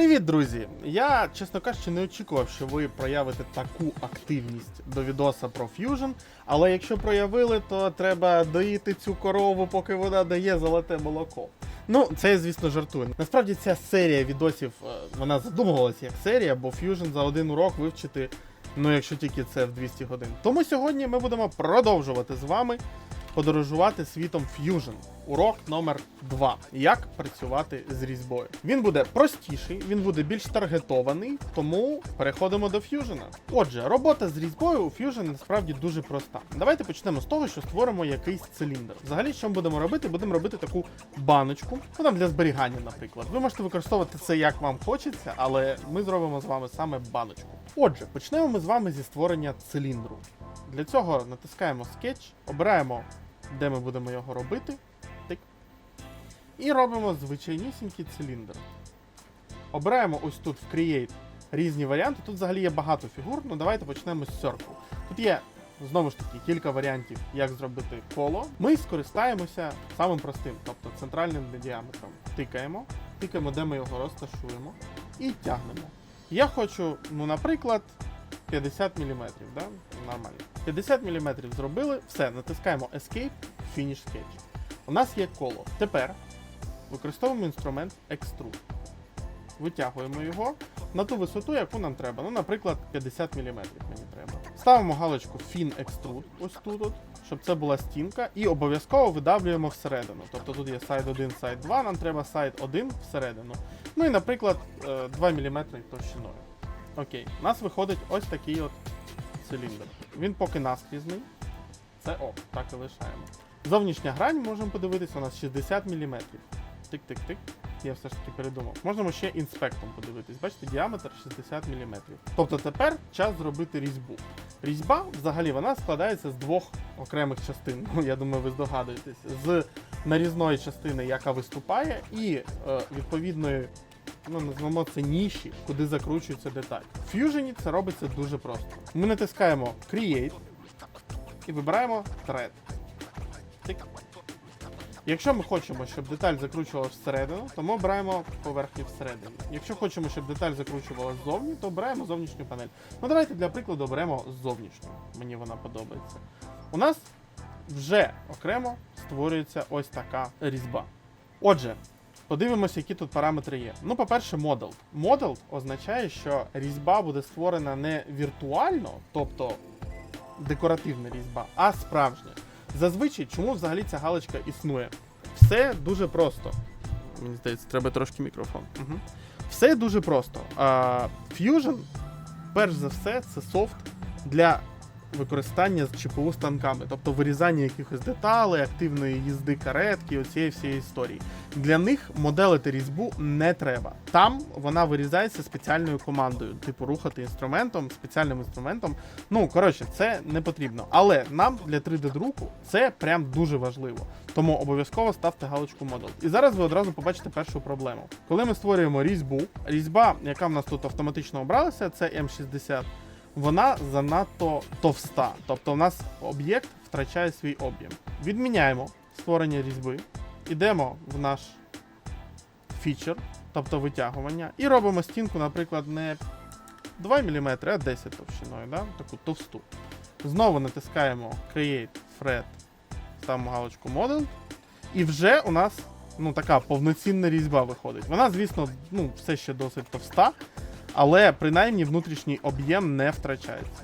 Привіт, друзі! Я, чесно кажучи, не очікував, що ви проявите таку активність до відоса про Fusion, але якщо проявили, то треба доїти цю корову, поки вона дає золоте молоко. Ну, це я, звісно, жартую. Насправді ця серія відосів, е, вона задумувалася як серія, бо Fusion за один урок вивчити, ну якщо тільки це в 200 годин. Тому сьогодні ми будемо продовжувати з вами подорожувати світом Fusion. Урок номер 2. Як працювати з різьбою. Він буде простіший, він буде більш таргетований, тому переходимо до Fusion. Отже, робота з різьбою у Fusion насправді дуже проста. Давайте почнемо з того, що створимо якийсь циліндр. Взагалі, що ми будемо робити? Будемо робити таку баночку, ну там для зберігання, наприклад. Ви можете використовувати це як вам хочеться, але ми зробимо з вами саме баночку. Отже, почнемо ми з вами зі створення циліндру. Для цього натискаємо скетч, обираємо, де ми будемо його робити. Тик. І робимо звичайнісінький циліндр. Обираємо ось тут в Create різні варіанти. Тут взагалі є багато фігур, ну давайте почнемо з Circle. Тут є знову ж таки кілька варіантів, як зробити коло. Ми скористаємося самим простим, тобто центральним діаметром. Тикаємо, тикаємо, де ми його розташуємо, і тягнемо. Я хочу, ну, наприклад, 50 мм, да? Нормально. 50 мм зробили, все, натискаємо Escape, Finish Sketch. У нас є коло. Тепер використовуємо інструмент Extrude. Витягуємо його на ту висоту, яку нам треба. Ну, наприклад, 50 мм мені треба. Ставимо галочку Fin Extrude ось тут, от, щоб це була стінка, і обов'язково видавлюємо всередину. Тобто тут є сайд 1, сайд 2, нам треба сайд 1 всередину. Ну і, наприклад, е, 2 мм товщиною. Окей, у нас виходить ось такий от циліндр. Він поки наскрізний. Це ок, так і лишаємо. Зовнішня грань можемо подивитися, у нас 60 мм. Тик-тик-тик. Я все ж таки передумав. Можемо ще інспектом подивитись. Бачите, діаметр 60 мм. Тобто тепер час зробити різьбу. Різьба взагалі вона складається з двох окремих частин. Ну, я думаю, ви здогадуєтесь. З нарізної частини, яка виступає, і е, відповідної ну, назвемо це ніші, куди закручується деталь. В Fusion це робиться дуже просто. Ми натискаємо Create і вибираємо Thread. Якщо ми хочемо, щоб деталь закручувалася всередину, то ми обираємо поверхню всередині. Якщо хочемо, щоб деталь закручувалася ззовні, то обираємо зовнішню панель. Ну давайте для прикладу оберемо зовнішню. Мені вона подобається. У нас вже окремо створюється ось така різьба. Отже, Подивимося, які тут параметри є. Ну, по-перше, модел. Модел означає, що різьба буде створена не віртуально, тобто декоративна різьба, а справжня. Зазвичай, чому взагалі ця галочка існує? Все дуже просто. Мені здається, треба трошки мікрофон. Угу. Все дуже просто. Fusion, перш за все, це софт для використання з ЧПУ станками, тобто вирізання якихось деталей, активної їзди каретки, оцієї всієї історії. Для них моделити різьбу не треба. Там вона вирізається спеціальною командою, типу рухати інструментом, спеціальним інструментом. Ну, коротше, це не потрібно. Але нам для 3D-друку це прям дуже важливо. Тому обов'язково ставте галочку Model. І зараз ви одразу побачите першу проблему. Коли ми створюємо різьбу, різьба, яка в нас тут автоматично обралася, це М60 вона занадто товста. Тобто у нас об'єкт втрачає свій об'єм. Відміняємо створення різьби, йдемо в наш фічер, тобто витягування, і робимо стінку, наприклад, не 2 мм, а 10 товщиною, да? таку товсту. Знову натискаємо Create Thread, ставимо галочку Model, і вже у нас ну, така повноцінна різьба виходить. Вона, звісно, ну, все ще досить товста. Але принаймні внутрішній об'єм не втрачається.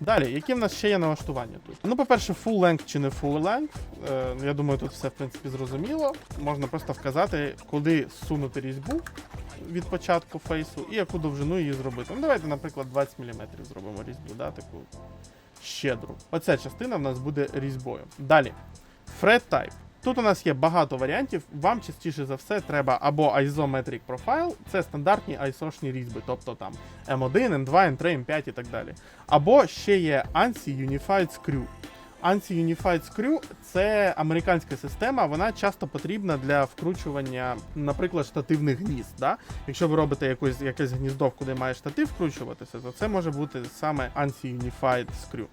Далі, які в нас ще є налаштування тут? Ну, по-перше, full length чи не full length. Е, я думаю, тут все в принципі зрозуміло. Можна просто вказати, куди сунути різьбу від початку фейсу і яку довжину її зробити. Ну, давайте, наприклад, 20 мм зробимо різьбу, да, таку щедру. Оця частина в нас буде різьбою. Далі, thread type. Тут у нас є багато варіантів. Вам частіше за все треба або Isometric Profile, це стандартні ISO-шні різьби, тобто там M1, M2, M3, M5 і так далі. Або ще є ANSI Unified Screw. ANSI Unified Screw це американська система, вона часто потрібна для вкручування, наприклад, штативних гнізд. Да? Якщо ви робите якось, якесь гніздо, куди має штатив вкручуватися, то це може бути саме ANSI Unified Screw.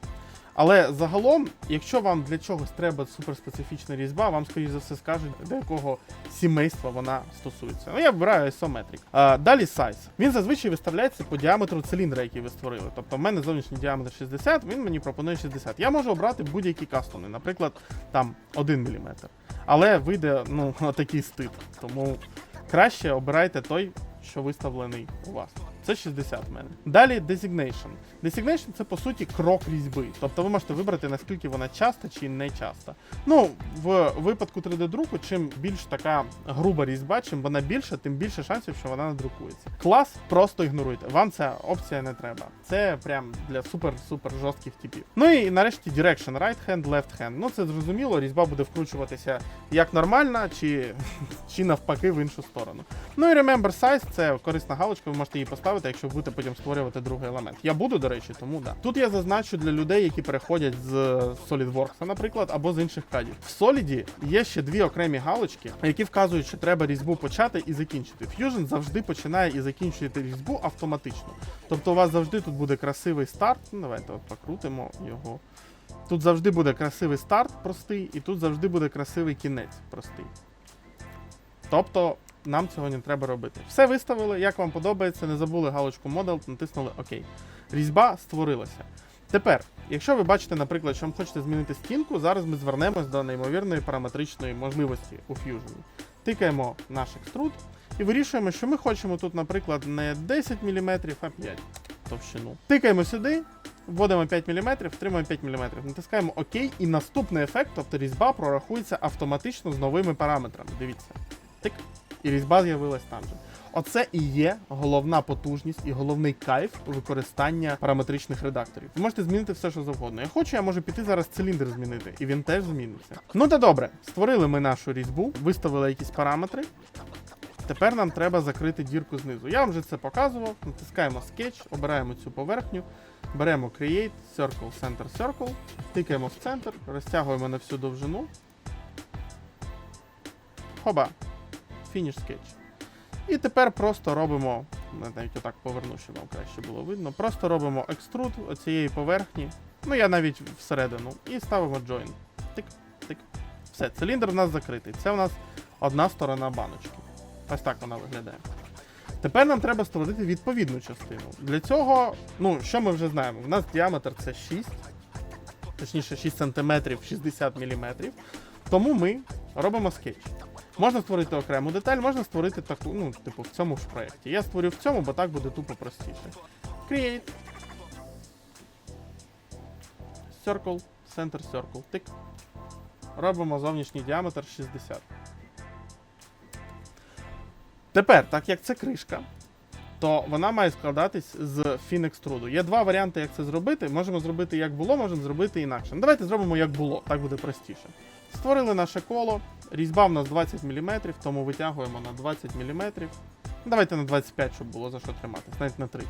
Але загалом, якщо вам для чогось треба суперспецифічна різьба, вам скоріш за все скажуть, до якого сімейства вона стосується. Ну я вибираю isometric. А, далі size. Він зазвичай виставляється по діаметру циліндра, який ви створили. Тобто в мене зовнішній діаметр 60, він мені пропонує 60. Я можу обрати будь-які кастони, наприклад, там 1 мм. Але вийде ну, такий стид. Тому краще обирайте той, що виставлений у вас. Це 60 в мене. Далі designation. Designation це по суті крок різьби. Тобто ви можете вибрати, наскільки вона часта чи не часта. Ну, в випадку 3D-друку, чим більш така груба різьба, чим вона більша, тим більше шансів, що вона надрукується. Клас просто ігноруйте. Вам ця опція не треба. Це прям для супер-супер жорстких типів. Ну і нарешті direction, right hand, left hand. Ну це зрозуміло, різьба буде вкручуватися як нормальна, чи, чи навпаки в іншу сторону. Ну і remember size це корисна галочка, ви можете її поставити, якщо будете потім створювати другий елемент. Я буду, до речі, тому да. Тут я зазначу для людей, які переходять з SolidWorks, наприклад, або з інших кадів. В Solid є ще дві окремі галочки, які вказують, що треба різьбу почати і закінчити. Fusion завжди починає і закінчує різьбу автоматично. Тобто у вас завжди тут буде красивий старт. Ну, давайте от покрутимо його. Тут завжди буде красивий старт простий, і тут завжди буде красивий кінець простий. Тобто нам цього не треба робити. Все виставили, як вам подобається, не забули галочку Model, натиснули ОК. Різьба створилася. Тепер, якщо ви бачите, наприклад, що вам хочете змінити стінку, зараз ми звернемось до неймовірної параметричної можливості у Fusion. Тикаємо наш екструд і вирішуємо, що ми хочемо тут, наприклад, не 10 мм, а 5 товщину. Тикаємо сюди, вводимо 5 мм, втримуємо 5 мм, натискаємо ОК, і наступний ефект, тобто різьба, прорахується автоматично з новими параметрами. Дивіться. Тик. І різьба з'явилась там же. Оце і є головна потужність і головний кайф використання параметричних редакторів. Ви можете змінити все, що завгодно. Я хочу, я можу піти зараз циліндр змінити, і він теж зміниться. Ну та добре, створили ми нашу різьбу, виставили якісь параметри. Тепер нам треба закрити дірку знизу. Я вам вже це показував. Натискаємо Sketch, обираємо цю поверхню, беремо Create, Circle, Center, Circle, тикаємо в центр, розтягуємо на всю довжину. Хоба. Finish Sketch. І тепер просто робимо, навіть отак поверну, щоб вам краще було видно. Просто робимо екструд цієї поверхні. Ну я навіть всередину. І ставимо join. Тик, тик. Все, циліндр у нас закритий. Це у нас одна сторона баночки. Ось так вона виглядає. Тепер нам треба створити відповідну частину. Для цього, ну, що ми вже знаємо? У нас діаметр це 6, точніше 6 см 60 мм. Тому ми робимо скетч. Можна створити окрему деталь, можна створити таку, ну, типу, в цьому ж проєкті. Я створю в цьому, бо так буде тупо простіше. Create. Circle, Center Circle. Тик. Робимо зовнішній діаметр 60. Тепер, так як це кришка, то вона має складатись з фінекструду. Є два варіанти, як це зробити. Можемо зробити як було, можемо зробити інакше. Ну, давайте зробимо як було, так буде простіше. Створили наше коло. Різьба в нас 20 мм, тому витягуємо на 20 мм. Давайте на 25, щоб було за що триматись, навіть на 30.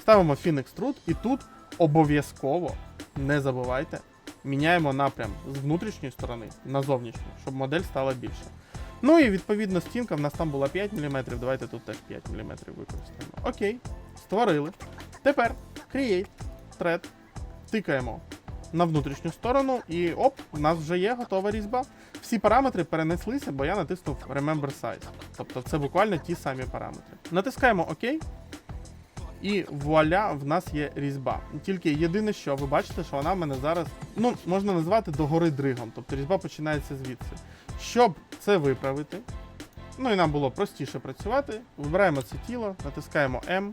Ставимо фінекструд і тут обов'язково, не забувайте, міняємо напрям з внутрішньої сторони на зовнішню, щоб модель стала більше. Ну і відповідно стінка в нас там була 5 мм, давайте тут теж 5 мм використаємо. Окей, створили. Тепер Create, Thread, тикаємо на внутрішню сторону, і оп, у нас вже є готова різьба. Всі параметри перенеслися, бо я натиснув Remember Size. Тобто це буквально ті самі параметри. Натискаємо ОК. І вуаля, в нас є різьба. Тільки єдине, що ви бачите, що вона в мене зараз, ну, можна назвати догори дригом. Тобто різьба починається звідси. Щоб це виправити, ну і нам було простіше працювати, вибираємо це тіло, натискаємо M,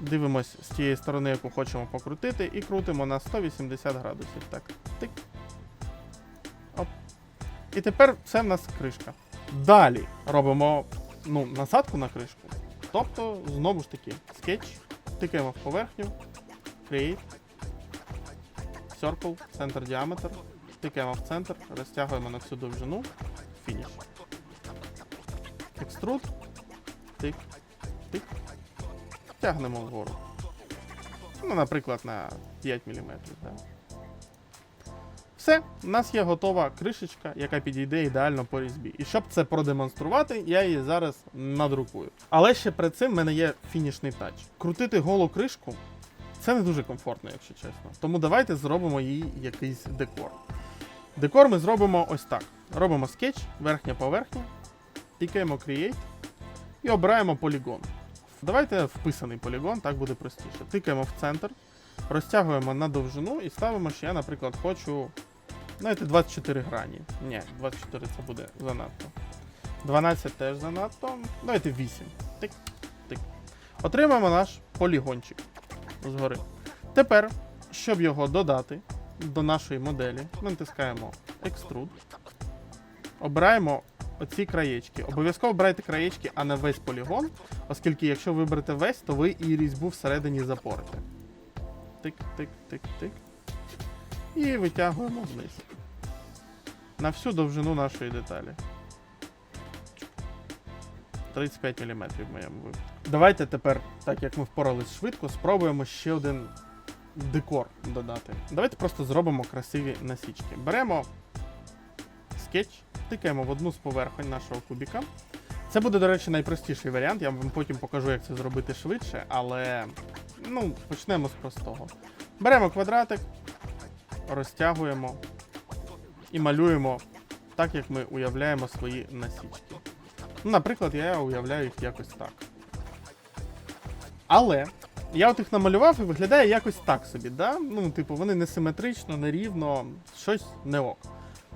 дивимось з тієї сторони, яку хочемо покрутити, і крутимо на 180 градусів. Так, тик. Оп. І тепер це в нас кришка. Далі робимо ну, насадку на кришку. Тобто, знову ж таки, скетч, тикаємо в поверхню, create, circle, центр діаметр, тикаємо в центр, розтягуємо на всю довжину, фініш. Екструд, тик, тик, тягнемо вгору. Ну, наприклад, на 5 мм. Да. Все, у нас є готова кришечка, яка підійде ідеально по різьбі. І щоб це продемонструвати, я її зараз надрукую. Але ще перед цим в мене є фінішний тач. Крутити голу кришку це не дуже комфортно, якщо чесно. Тому давайте зробимо їй якийсь декор. Декор ми зробимо ось так: робимо скетч, верхня поверхня, тикаємо Create і обираємо полігон. Давайте вписаний полігон, так буде простіше. Тикаємо в центр, розтягуємо на довжину і ставимо, що я, наприклад, хочу. Знаєте, 24 грані. Ні, 24 це буде занадто. 12 теж занадто. Давайте 8. Тик, тик. Отримаємо наш полігончик згори. Тепер, щоб його додати до нашої моделі, ми натискаємо Extrude. Обираємо оці краєчки. Обов'язково обирайте краєчки, а не весь полігон, оскільки якщо виберете весь, то ви і різьбу всередині запорите. Тик, тик, тик, тик. І витягуємо вниз. На всю довжину нашої деталі. 35 мм в моєму випадку. Давайте тепер, так як ми впорались швидко, спробуємо ще один декор додати. Давайте просто зробимо красиві насічки. Беремо скетч, тикаємо в одну з поверхонь нашого кубіка. Це буде, до речі, найпростіший варіант. Я вам потім покажу, як це зробити швидше, але ну, почнемо з простого. Беремо квадратик, розтягуємо і малюємо так, як ми уявляємо свої насічки. Ну, наприклад, я уявляю їх якось так. Але я от їх намалював і виглядає якось так собі, да? Ну, типу, вони несиметрично, нерівно, щось не ок.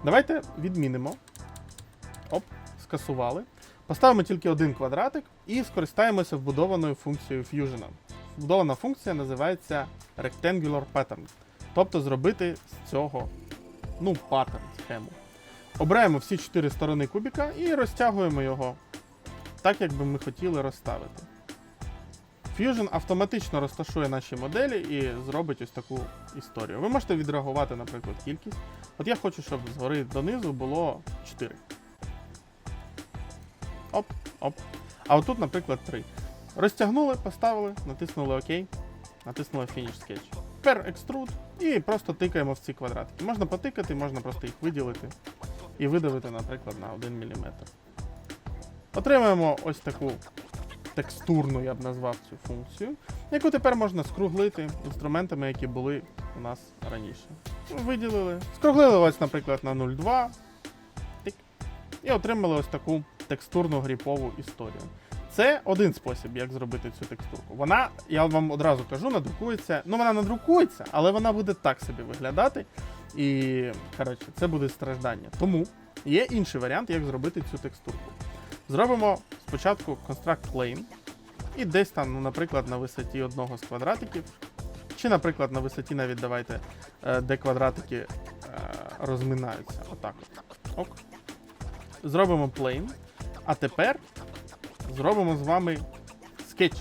Давайте відмінимо. Скасували. Поставимо тільки один квадратик і скористаємося вбудованою функцією Fusion. Вбудована функція називається Rectangular Pattern. Тобто зробити з цього ну, паттерн, схему. Обираємо всі чотири сторони кубіка і розтягуємо його так, як би ми хотіли розставити. Fusion автоматично розташує наші моделі і зробить ось таку історію. Ви можете відреагувати, наприклад, кількість. От я хочу, щоб згори донизу було 4. Оп, оп. А отут, наприклад, 3. Розтягнули, поставили, натиснули ОК, натиснули Finish Sketch. Тепер Extrude і просто тикаємо в ці квадратики. Можна потикати, можна просто їх виділити і видавити, наприклад, на 1 мм. Отримаємо ось таку текстурну, я б назвав цю функцію, яку тепер можна скруглити інструментами, які були у нас раніше. Виділили. Скруглили ось, наприклад, на 0,2. Тик. І отримали ось таку текстурну гріпову історію. Це один спосіб, як зробити цю текстурку. Вона, я вам одразу кажу, надрукується. Ну, вона надрукується, але вона буде так собі виглядати. І, коротше, це буде страждання. Тому є інший варіант, як зробити цю текстурку. Зробимо спочатку construct plane. І десь там, ну, наприклад, на висоті одного з квадратиків. Чи, наприклад, на висоті навіть давайте, е, де квадратики е, розминаються. Отак от. Ок. Зробимо plane. А тепер зробимо з вами скетч.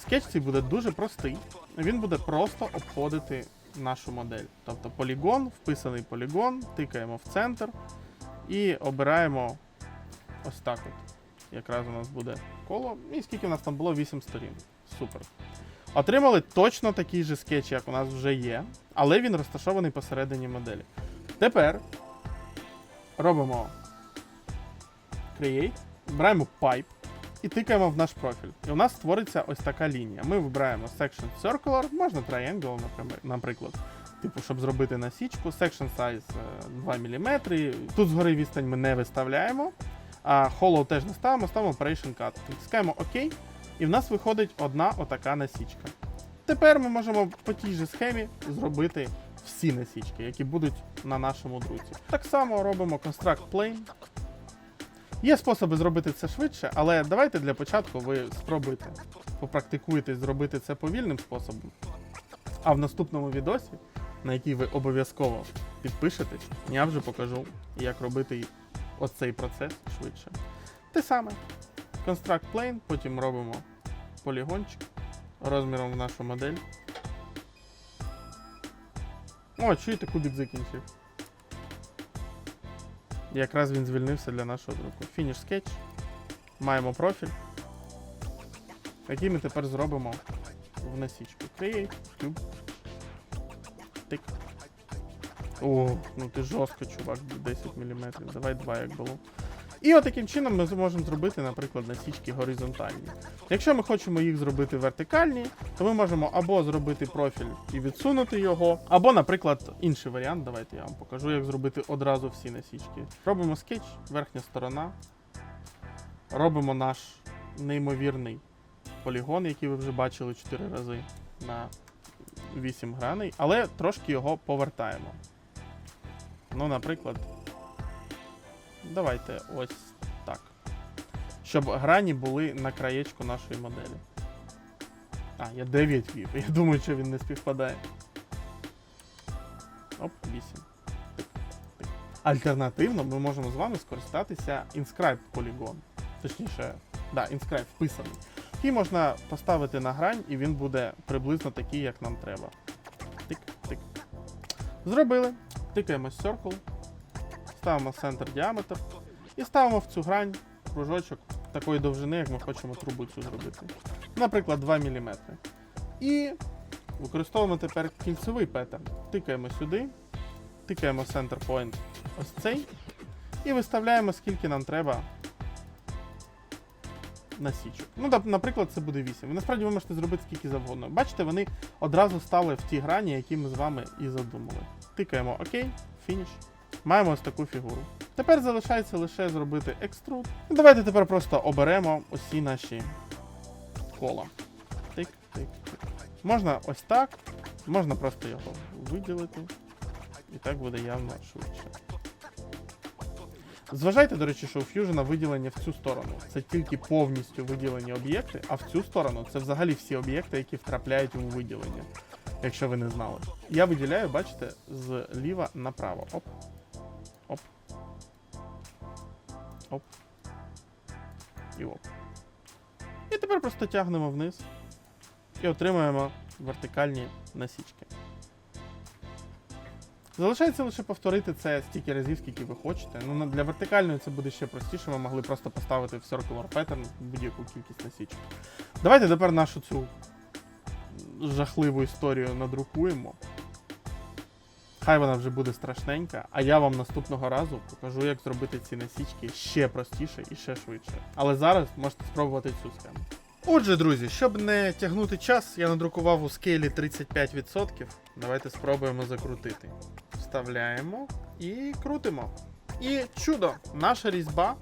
Скетч цей буде дуже простий. Він буде просто обходити нашу модель. Тобто полігон, вписаний полігон, тикаємо в центр і обираємо ось так от. Якраз у нас буде коло. І скільки у нас там було? 8 сторін. Супер. Отримали точно такий же скетч, як у нас вже є, але він розташований посередині моделі. Тепер робимо Create, вибираємо Pipe і тикаємо в наш профіль. І у нас створиться ось така лінія. Ми вибираємо Section Circular, можна Triangle, наприклад-. Типу, щоб зробити насічку, Section Size е, 2 мм. Тут згори відстань ми не виставляємо. А Hollow теж не ставимо, ставимо Operation Cut. Натискаємо ОК, і в нас виходить одна отака насічка. Тепер ми можемо по тій же схемі зробити всі насічки, які будуть на нашому друці. Так само робимо Construct Plane. Є способи зробити це швидше, але давайте для початку ви спробуйте попрактикуєтесь зробити це повільним способом. А в наступному відосі, на який ви обов'язково підпишетесь, я вже покажу, як робити оцей процес швидше. Те саме. Construct Plane, потім робимо полігончик розміром в нашу модель. О, чуєте, кубик закінчив. Якраз він звільнився для нашого друку. Фініш скетч. Маємо профіль, який ми тепер зробимо в насічку. Create, Cube. Тик. О, ну ти жорстко, чувак, 10 мм. Давай 2 як було. І от таким чином ми зможемо зробити, наприклад, насічки горизонтальні. Якщо ми хочемо їх зробити вертикальні, то ми можемо або зробити профіль і відсунути його, або, наприклад, інший варіант. Давайте я вам покажу, як зробити одразу всі насічки. Робимо скетч, верхня сторона. Робимо наш неймовірний полігон, який ви вже бачили 4 рази на 8 граней, але трошки його повертаємо. Ну, наприклад, давайте ось так. Щоб грані були на краєчку нашої моделі. А, я 9 вів. Я думаю, що він не співпадає. Оп, 8. Тик, тик. Альтернативно ми можемо з вами скористатися Inscribe Polygon. Точніше, да, Inscribe вписаний. Який можна поставити на грань, і він буде приблизно такий, як нам треба. Тик, тик. Зробили. Тикаємо Circle. Ставимо центр діаметр. І ставимо в цю грань кружочок такої довжини, як ми хочемо трубу цю зробити. Наприклад, 2 мм. І використовуємо тепер кільцевий петтерн. Тикаємо сюди, тикаємо center point ось цей. І виставляємо, скільки нам треба насічок. Ну, наприклад, це буде 8. Ви насправді ви можете зробити скільки завгодно. Бачите, вони одразу стали в ті грані, які ми з вами і задумали. Тикаємо ОК, фініш. Маємо ось таку фігуру. Тепер залишається лише зробити екструд. Давайте тепер просто оберемо усі наші кола. Тик, тик, тик. Можна ось так, можна просто його виділити. І так буде явно швидше. Зважайте, до речі, що у Fusion виділення в цю сторону. Це тільки повністю виділені об'єкти, а в цю сторону це взагалі всі об'єкти, які втрапляють у виділення. Якщо ви не знали. Я виділяю, бачите, зліва направо. Оп. Оп. Оп. І оп. І тепер просто тягнемо вниз і отримуємо вертикальні насічки. Залишається лише повторити це стільки разів, скільки ви хочете. Ну, для вертикальної це буде ще простіше, ви могли просто поставити в Circular Pattern будь-яку кількість насічок. Давайте тепер нашу цю жахливу історію надрукуємо. Хай вона вже буде страшненька, а я вам наступного разу покажу, як зробити ці насічки ще простіше і ще швидше. Але зараз можете спробувати цю схему. Отже, друзі, щоб не тягнути час, я надрукував у скейлі 35%. Давайте спробуємо закрутити. Вставляємо і крутимо. І чудо! Наша різьба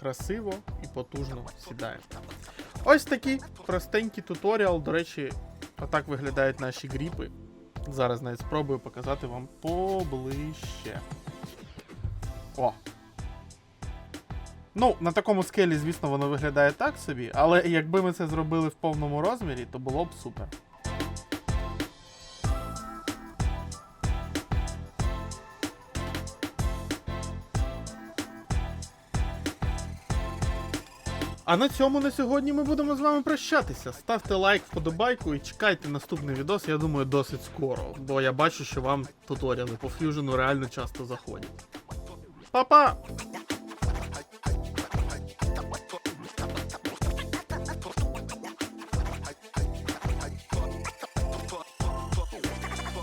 красиво і потужно сідає. Ось такий простенький туторіал. До речі, отак виглядають наші гріпи. Зараз навіть спробую показати вам поближче. О! Ну, на такому скелі, звісно, воно виглядає так собі, але якби ми це зробили в повному розмірі, то було б супер. А на цьому на сьогодні ми будемо з вами прощатися. Ставте лайк, вподобайку і чекайте наступний відос, я думаю, досить скоро, бо я бачу, що вам туторіали по ф'южену реально часто заходять. Па-па!